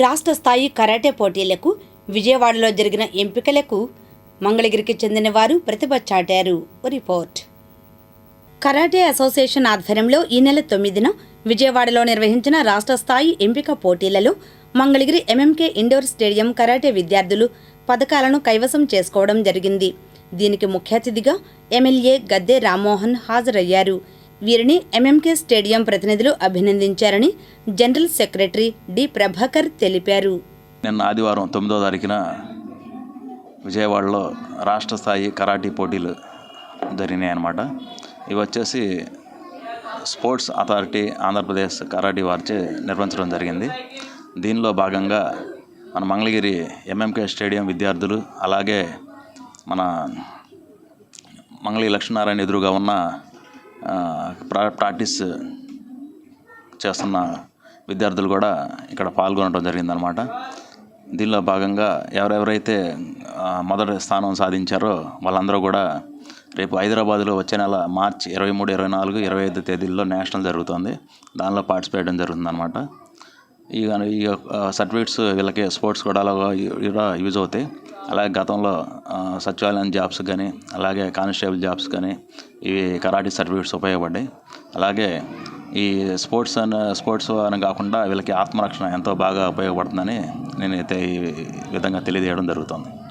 రాష్ట్ర స్థాయి కరాటే పోటీలకు విజయవాడలో జరిగిన ఎంపికలకు మంగళగిరికి చెందిన వారు ప్రతిభ చాటారు. రిపోర్ట్. కరాటే అసోసియేషన్ ఆధ్వర్యంలో ఈ నెల తొమ్మిదిన విజయవాడలో నిర్వహించిన రాష్ట్ర స్థాయి ఎంపిక పోటీలలో Mangalagiri MMK indoor stadium karate విద్యార్థులు పథకాలను కైవసం చేసుకోవడం జరిగింది. దీనికి ముఖ్య అతిథిగా ఎమ్మెల్యే గద్దె రామ్మోహన్ హాజరయ్యారు. వీరిని ఎంఎంకే స్టేడియం ప్రతినిధులు అభినందించారని జనరల్ సెక్రటరీ డి ప్రభాకర్ తెలిపారు. నిన్న ఆదివారం తొమ్మిదో తారీఖున విజయవాడలో రాష్ట్ర స్థాయి కరాటీ పోటీలు జరిగినాయి అన్నమాట. ఇవి వచ్చేసి స్పోర్ట్స్ అథారిటీ ఆంధ్రప్రదేశ్ కరాటీ వారిచే నిర్వహించడం జరిగింది. దీనిలో భాగంగా మన మంగళగిరి ఎంఎంకే స్టేడియం విద్యార్థులు అలాగే మన మంగళగిరి లక్ష్మీనారాయణ ఎదురుగా ఉన్న ప్రా ప్రాక్టీస్ చేస్తున్న విద్యార్థులు కూడా ఇక్కడ పాల్గొనడం జరిగిందనమాట దీనిలో భాగంగా ఎవరెవరైతే మొదటి స్థానం సాధించారో వాళ్ళందరూ కూడా రేపు హైదరాబాద్లో వచ్చే నెల మార్చి ఇరవై మూడు ఇరవై నాలుగు ఇరవై ఐదు తేదీల్లో నేషనల్ జరుగుతుంది. దానిలో పార్టిసిపేట్ చేయడం జరుగుతుందన్నమాట. ఈ ఈ సర్టిఫికేట్స్ వీళ్ళకి స్పోర్ట్స్ కూడా అలాగా కూడా యూజ్ అవుతాయి. అలాగే గతంలో సచివాలయం జాబ్స్ కానీ అలాగే కానిస్టేబుల్ జాబ్స్ కానీ ఇవి కరాటీ సర్టిఫికేట్స్ ఉపయోగపడ్డాయి. అలాగే ఈ స్పోర్ట్స్ అని స్పోర్ట్స్ అని కాకుండా వీళ్ళకి ఆత్మరక్షణ ఎంతో బాగా ఉపయోగపడుతుందని నేనైతే ఈ విధంగా తెలియజేయడం జరుగుతుంది.